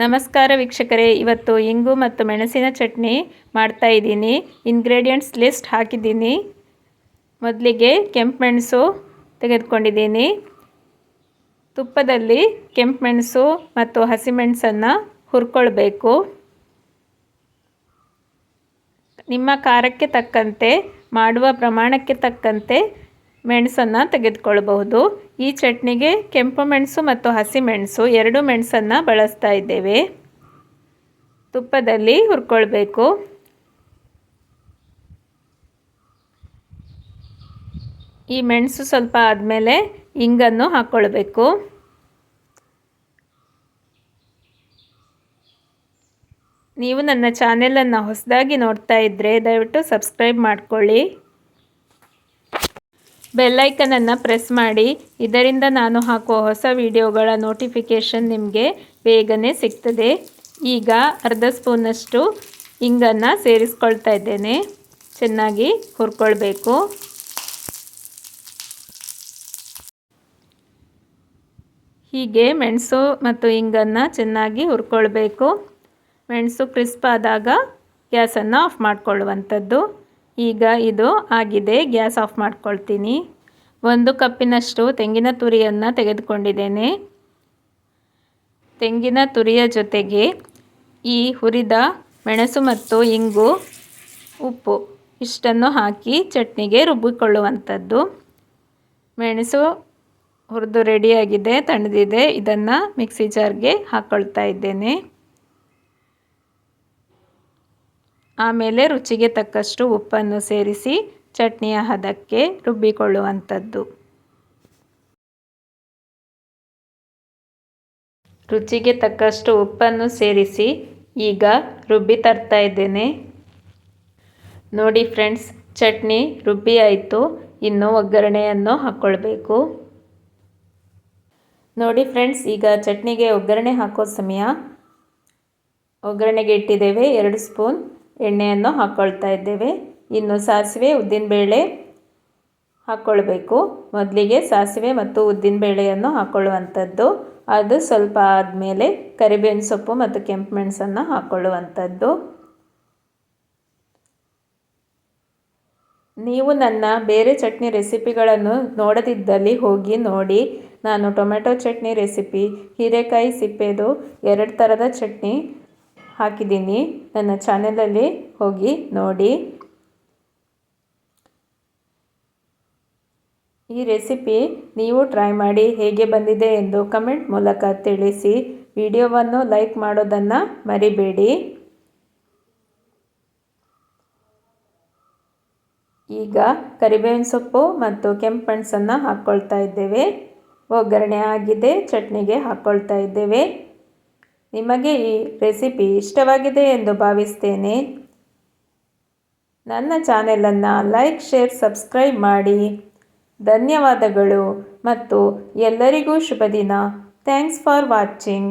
ನಮಸ್ಕಾರ ವೀಕ್ಷಕರೇ, ಇವತ್ತು ಇಂಗು ಮತ್ತು ಮೆಣಸಿನ ಚಟ್ನಿ ಮಾಡ್ತಾ ಇದ್ದೀನಿ. ಇಂಗ್ರೀಡಿಯೆಂಟ್ಸ್ ಲಿಸ್ಟ್ ಹಾಕಿದ್ದೀನಿ. ಮೊದಲಿಗೆ ಕೆಂಪು ಮೆಣಸು ತೆಗೆದುಕೊಂಡಿದ್ದೀನಿ. ತುಪ್ಪದಲ್ಲಿ ಕೆಂಪು ಮೆಣಸು ಮತ್ತು ಹಸಿಮೆಣಸನ್ನು ಹುರ್ಕೊಳ್ಬೇಕು. ನಿಮ್ಮ ಖಾರಕ್ಕೆ ತಕ್ಕಂತೆ, ಮಾಡುವ ಪ್ರಮಾಣಕ್ಕೆ ತಕ್ಕಂತೆ ಮೆಣಸನ್ನು ತೆಗೆದುಕೊಳ್ಳಬಹುದು. ಈ ಚಟ್ನಿಗೆ ಕೆಂಪು ಮೆಣಸು ಮತ್ತು ಹಸಿಮೆಣಸು ಎರಡು ಮೆಣಸನ್ನು ಬಳಸ್ತಾ ಇದ್ದೇವೆ. ತುಪ್ಪದಲ್ಲಿ ಹುರ್ಕೊಳ್ಬೇಕು. ಈ ಮೆಣಸು ಸ್ವಲ್ಪ ಆದಮೇಲೆ ಇಂಗನ್ನು ಹಾಕ್ಕೊಳ್ಬೇಕು ನೀವು ನನ್ನ ಚಾನೆಲನ್ನು ಹೊಸದಾಗಿ ನೋಡ್ತಾ ಇದ್ದರೆ ದಯವಿಟ್ಟು ಸಬ್ಸ್ಕ್ರೈಬ್ ಮಾಡಿಕೊಳ್ಳಿ. ಬೆಲ್ಲೈಕನನ್ನು ಪ್ರೆಸ್ ಮಾಡಿ. ಇದರಿಂದ ನಾನು ಹಾಕುವ ಹೊಸ ವಿಡಿಯೋಗಳ ನೋಟಿಫಿಕೇಷನ್ ನಿಮಗೆ ಬೇಗನೆ ಸಿಗ್ತದೆ. ಈಗ ಅರ್ಧ ಸ್ಪೂನಷ್ಟು ಇಂಗನ್ನು ಸೇರಿಸ್ಕೊಳ್ತಾ ಇದ್ದೇನೆ. ಚೆನ್ನಾಗಿ ಹುರ್ಕೊಳ್ಬೇಕು. ಹೀಗೆ ಮೆಣಸು ಮತ್ತು ಇಂಗನ್ನು ಚೆನ್ನಾಗಿ ಹುರ್ಕೊಳ್ಬೇಕು. ಮೆಣಸು ಕ್ರಿಸ್ಪ್ ಆದಾಗ ಗ್ಯಾಸನ್ನು ಆಫ್ ಮಾಡಿಕೊಳ್ಳುವಂಥದ್ದು. ಈಗ ಇದು ಆಗಿದೆ, ಗ್ಯಾಸ್ ಆಫ್ ಮಾಡ್ಕೊಳ್ತೀನಿ. ಒಂದು ಕಪ್ಪಿನಷ್ಟು ತೆಂಗಿನ ತುರಿಯನ್ನು ತೆಗೆದುಕೊಂಡಿದ್ದೇನೆ. ತೆಂಗಿನ ತುರಿಯ ಜೊತೆಗೆ ಈ ಹುರಿದ ಮೆಣಸು ಮತ್ತು ಇಂಗು, ಉಪ್ಪು ಇಷ್ಟನ್ನು ಹಾಕಿ ಚಟ್ನಿಗೆ ರುಬ್ಬಿಕೊಳ್ಳುವಂಥದ್ದು. ಮೆಣಸು ಹುರಿದು ರೆಡಿಯಾಗಿದೆ ತಣ್ಣದಿದೆ ಇದನ್ನು ಮಿಕ್ಸಿ ಜಾರ್ಗೆ ಹಾಕ್ಕೊಳ್ತಾ ಇದ್ದೇನೆ. ಆಮೇಲೆ ರುಚಿಗೆ ತಕ್ಕಷ್ಟು ಉಪ್ಪನ್ನು ಸೇರಿಸಿ ಚಟ್ನಿಯ ಹದಕ್ಕೆ ರುಬ್ಬಿಕೊಳ್ಳುವಂಥದ್ದು. ರುಚಿಗೆ ತಕ್ಕಷ್ಟು ಉಪ್ಪನ್ನು ಸೇರಿಸಿ ಈಗ ರುಬ್ಬಿ ತರ್ತಾ ಇದ್ದೇನೆ. ನೋಡಿ ಫ್ರೆಂಡ್ಸ್, ಚಟ್ನಿ ರುಬ್ಬಿ ಆಯಿತು. ಇನ್ನು ಒಗ್ಗರಣೆಯನ್ನು ಹಾಕ್ಕೊಳ್ಬೇಕು ನೋಡಿ ಫ್ರೆಂಡ್ಸ್, ಈಗ ಚಟ್ನಿಗೆ ಒಗ್ಗರಣೆ ಹಾಕೋ ಸಮಯ. ಒಗ್ಗರಣೆಗೆ ಇಟ್ಟಿದ್ದೇವೆ ಎರಡು ಸ್ಪೂನ್ ಎಣ್ಣೆಯನ್ನು ಹಾಕ್ಕೊಳ್ತಾ ಇದ್ದೇವೆ. ಇನ್ನು ಸಾಸಿವೆ ಉದ್ದಿನಬೇಳೆ ಹಾಕ್ಕೊಳ್ಬೇಕು ಮೊದಲಿಗೆ ಸಾಸಿವೆ ಮತ್ತು ಉದ್ದಿನಬೇಳೆಯನ್ನು ಹಾಕ್ಕೊಳ್ಳುವಂಥದ್ದು ಅದು ಸ್ವಲ್ಪ ಆದಮೇಲೆ ಕರಿಬೇವಿನ ಸೊಪ್ಪು ಮತ್ತು ಕೆಂಪು ಮೆಣಸನ್ನು ಹಾಕ್ಕೊಳ್ಳುವಂಥದ್ದು ನೀವು ನನ್ನ ಬೇರೆ ಚಟ್ನಿ ರೆಸಿಪಿಗಳನ್ನು ನೋಡದಿದ್ದಲ್ಲಿ ಹೋಗಿ ನೋಡಿ. ನಾನು ಟೊಮೆಟೊ ಚಟ್ನಿ ರೆಸಿಪಿ, ಹೀರೆಕಾಯಿ ಸಿಪ್ಪೆದು ಎರಡು ಥರದ ಚಟ್ನಿ ಹಾಕಿದ್ದೀನಿ. ನನ್ನ ಚಾನೆಲಲ್ಲಿ ಹೋಗಿ ನೋಡಿ. ಈ ರೆಸಿಪಿ ನೀವು ಟ್ರೈ ಮಾಡಿ ಹೇಗೆ ಬಂದಿದೆ ಎಂದು ಕಮೆಂಟ್ ಮೂಲಕ ತಿಳಿಸಿ. ವಿಡಿಯೋವನ್ನು ಲೈಕ್ ಮಾಡೋದನ್ನು ಮರಿಬೇಡಿ. ಈಗ ಕರಿಬೇವಿನ ಸೊಪ್ಪು ಮತ್ತು ಕೆಂಪು ಮೆಣಸನ್ನು ಹಾಕ್ಕೊಳ್ತಾ ಇದ್ದೇವೆ. ಒಗ್ಗರಣೆ ಆಗಿದೆ, ಚಟ್ನಿಗೆ ಹಾಕ್ಕೊಳ್ತಾ ಇದ್ದೇವೆ. ನಿಮಗೆ ಈ ರೆಸಿಪಿ ಇಷ್ಟವಾಗಿದೆ ಎಂದು ಭಾವಿಸ್ತೇನೆ. ನನ್ನ ಚಾನೆಲನ್ನು ಲೈಕ್, ಶೇರ್, ಸಬ್ಸ್ಕ್ರೈಬ್ ಮಾಡಿ. ಧನ್ಯವಾದಗಳು ಮತ್ತು ಎಲ್ಲರಿಗೂ ಶುಭ ದಿನ ಥ್ಯಾಂಕ್ಸ್ ಫಾರ್ ವಾಚಿಂಗ್.